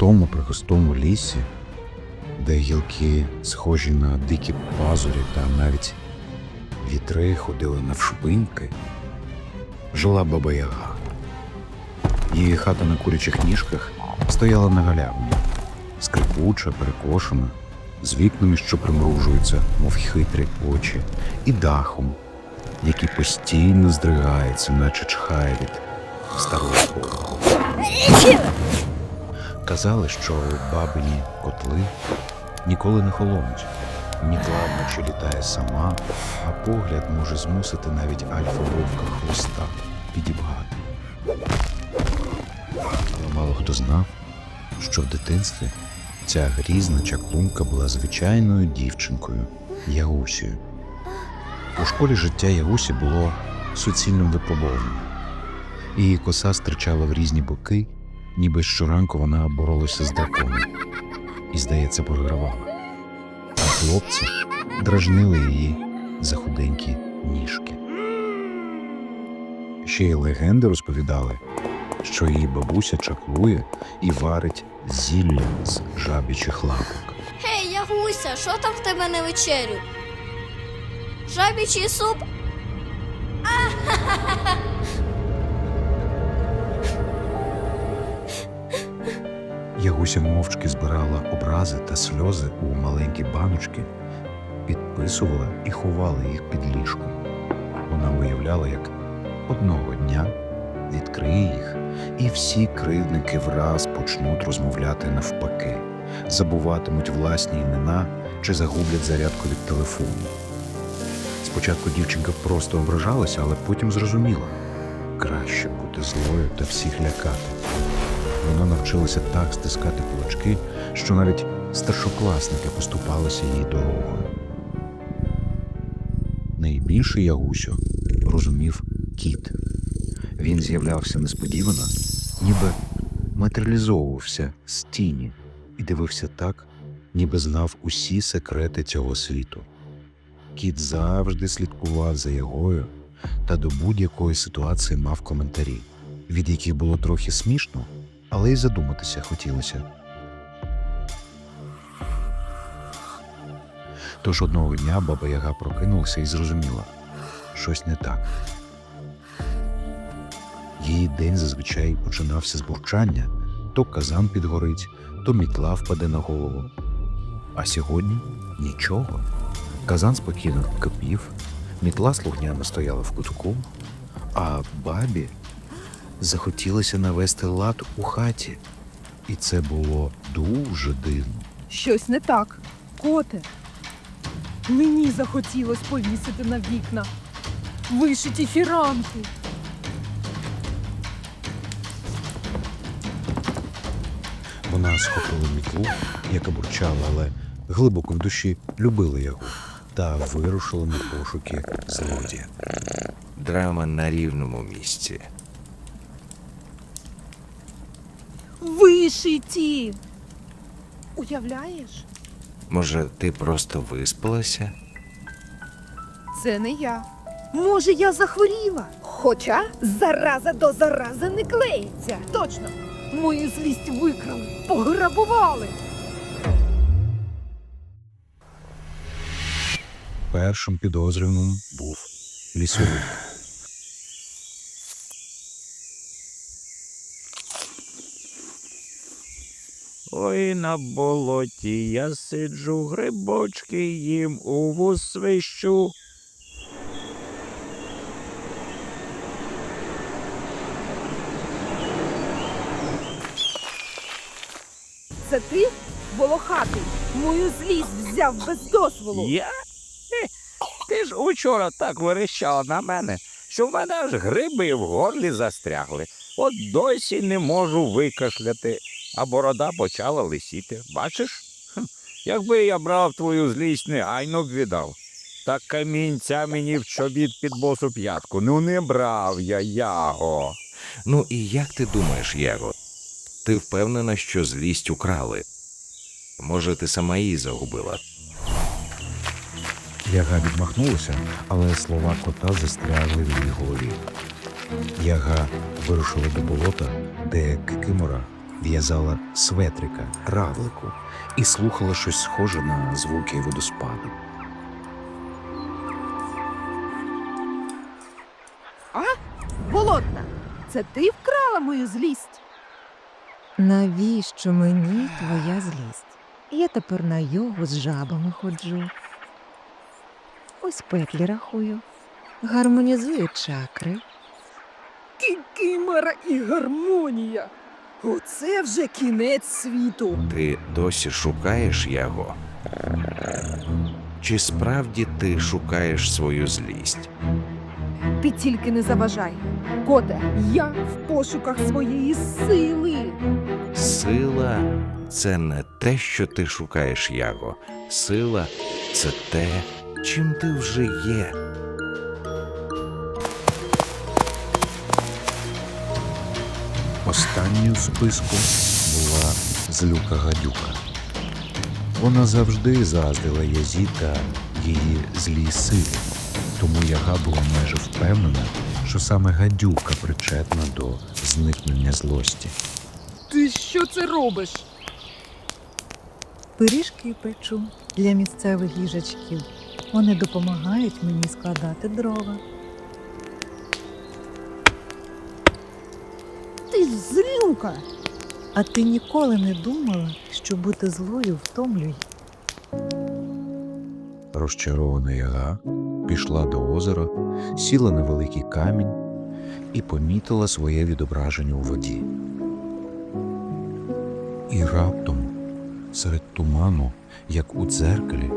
густому пригустому лісі, де гілки схожі на дикі пазурі та навіть вітри ходили навшпиньки, жила баба Яга. Її хата на курячих ніжках стояла на галявині, скрипуча, перекошена, з вікнами, що примружуються, мов хитрі очі, і дахом, який постійно здригається, наче чхає від старого. Казали, що бабині котли ніколи не холонуть. Мітла вночі літає сама, а погляд може змусити навіть альфа-вовка хвоста підібгати. Але мало хто знав, що в дитинстві ця грізна чаклунка була звичайною дівчинкою Ягусею. У школі життя Ягусі було суцільним випробованим. Її коса стирчала в різні боки, ніби щоранку вона боролася з драконом і, здається, програвала. А хлопці дражнили її за худенькі ніжки. Ще й легенди розповідали, що її бабуся чаклує і варить зілля з жабічих лапок. Гей, Ягуся, що там в тебе на вечерю? Жабічий суп? Ягуся мовчки збирала образи та сльози у маленькі баночки, підписувала і ховала їх під ліжком. Вона уявляла, як одного дня відкриє їх, і всі кривдники враз почнуть розмовляти навпаки, забуватимуть власні імена чи загублять зарядку від телефону. Спочатку дівчинка просто ображалася, але потім зрозуміла краще бути злою та всіх лякати. Вона навчилася так стискати кулачки, що навіть старшокласники поступалися їй дорогою. Найбільше Ягусю розумів кіт. Він з'являвся несподівано, ніби матеріалізовувався з тіні і дивився так, ніби знав усі секрети цього світу. Кіт завжди слідкував за Ягою та до будь-якої ситуації мав коментарі, від яких було трохи смішно, але й задуматися хотілося. Тож одного дня баба Яга прокинулася і зрозуміла, щось не так. Її день зазвичай починався з бурчання, то казан підгорить, то мітла впаде на голову. А сьогодні нічого. Казан спокійно кипів, мітла слухняно стояла в кутку, а бабі захотілося навести лад у хаті. І це було дуже дивно. Щось не так. Коте. Мені захотілось повісити на вікна. Вишиті фіранки. Вона схопила мітлу, яка бурчала, але глибоко в душі любила його та вирушила на пошуки злодія. Драма на рівному місці. Вишиті. Уявляєш? Може, ти просто виспалася? Це не я. Може, я захворіла. Хоча зараза до зарази не клеїться. Точно. Мою злість викрали, пограбували. Першим підозрюваним був лісовик. Ой, на болоті я сиджу, грибочки їм у вус свищу. Це ти, волохатий, мою злість взяв без дозволу. Я? Ти ж учора так верещала на мене, що в мене аж гриби в горлі застрягли. От досі не можу викашляти, а борода почала лисіти. Бачиш? Хм, Якби я брав твою злість, негайно б віддав. Та камінця мені в чобіт під босу п'ятку. Ну не брав я яго. Ну і як ти думаєш, Яго? Ти впевнена, що злість украли? Може, ти сама її загубила? Яга відмахнулася, але слова кота застрягли в її голові. Яга вирушила до болота, де Кикимора в'язала светрика, равлику і слухала щось схоже на звуки водоспаду. А? Болотна, це ти вкрала мою злість? Навіщо мені твоя злість? Я тепер на йогу з жабами ходжу. Ось петлі рахую, гармонізую чакри. Кікімора і гармонія. Оце вже кінець світу. Ти досі шукаєш його? Чи справді ти шукаєш свою злість? Ти тільки не заважай. Коте, я в пошуках своєї сили. Сила це не те, що ти шукаєш яго. Сила це те, чим ти вже є. Останньою в списку була злюка гадюка. Вона завжди заздила Язі та її злій силі, тому яга була майже впевнена, що саме гадюка причетна до зникнення злості. Ти що це робиш? Пиріжки печу для місцевих їжачків. Вони допомагають мені складати дрова. Ти злюка. А ти ніколи не думала, що бути злою втомлює? Розчарована яга пішла до озера, сіла на великий камінь і помітила своє відображення у воді. І раптом, серед туману, як у дзеркалі,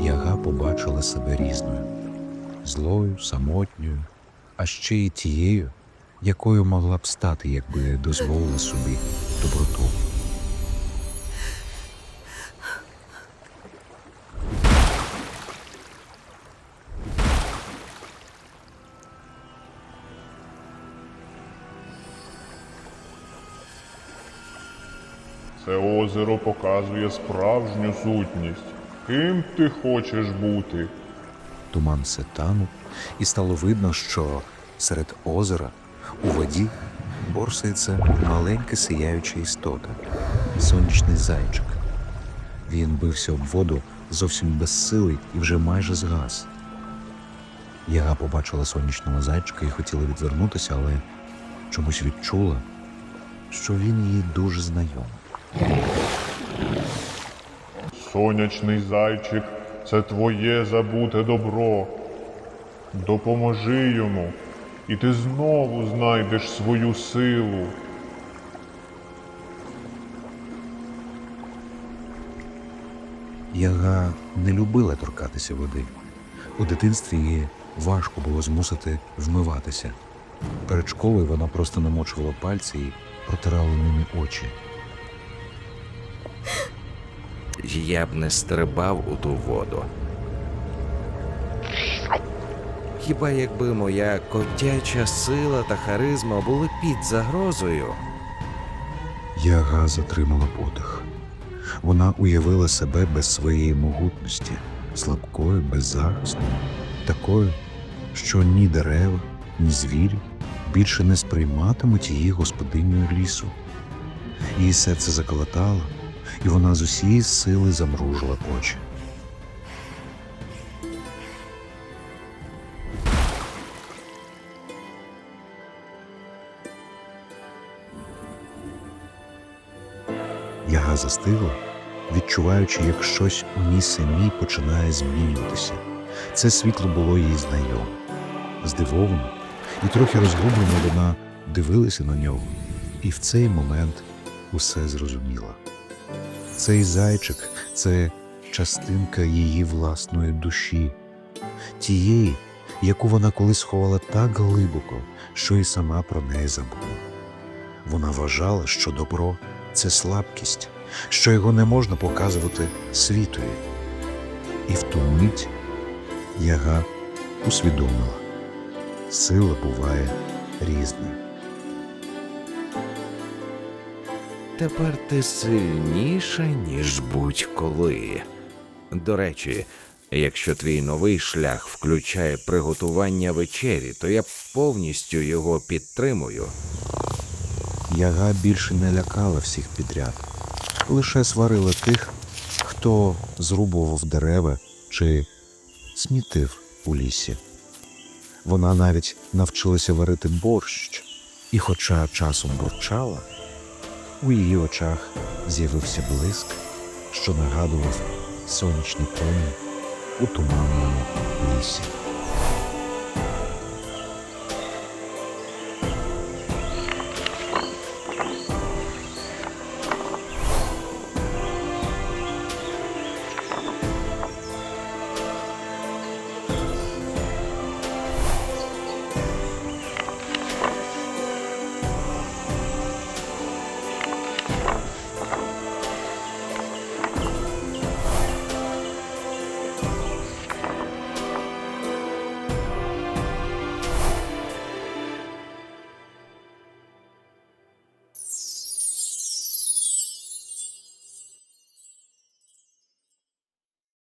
яга побачила себе різною, злою, самотньою, а ще й тією, якою могла б стати, якби дозволила собі доброту. Це озеро показує справжню сутність. Ким ти хочеш бути? Туман все танув, і стало видно, що серед озера у воді борсається маленька сияюча істота, сонячний зайчик. Він бився об воду зовсім безсилий і вже майже згас. Яга побачила сонячного зайчика і хотіла відвернутися, але чомусь відчула, що він їй дуже знайомий. Сонячний зайчик це твоє забуте добро. Допоможи йому, і ти знову знайдеш свою силу. Яга не любила торкатися води. У дитинстві її важко було змусити вмиватися. Перед школою вона просто намочувала пальці і протирала ними очі. Я б не стрибав у ту воду. Хіба якби моя котяча сила та харизма були під загрозою? Яга затримала подих. Вона уявила себе без своєї могутності, слабкою, беззахисною, такою, що ні дерева, ні звірі більше не сприйматимуть її господинею лісу. Її серце заколотало, і вона з усієї сили замружила очі. Яга застигла, відчуваючи, як щось у ній самій починає змінюватися. Це світло було їй знайоме. Здивовано і трохи розгублено вона дивилася на нього, і в цей момент усе зрозуміла. Цей зайчик це частинка її власної душі, тієї, яку вона колись ховала так глибоко, що й сама про неї забула. Вона вважала, що добро це слабкість, що його не можна показувати світові. І в ту мить яга усвідомила, сила буває різною. Тепер ти сильніша, ніж будь-коли. До речі, якщо твій новий шлях включає приготування вечері, то я повністю його підтримую. Яга більше не лякала всіх підряд, лише сварила тих, хто зрубував дерева чи смітив у лісі. Вона навіть навчилася варити борщ, і, хоча часом бурчала, у її очах з'явився блиск, що нагадував сонячний промінь у туманному лісі.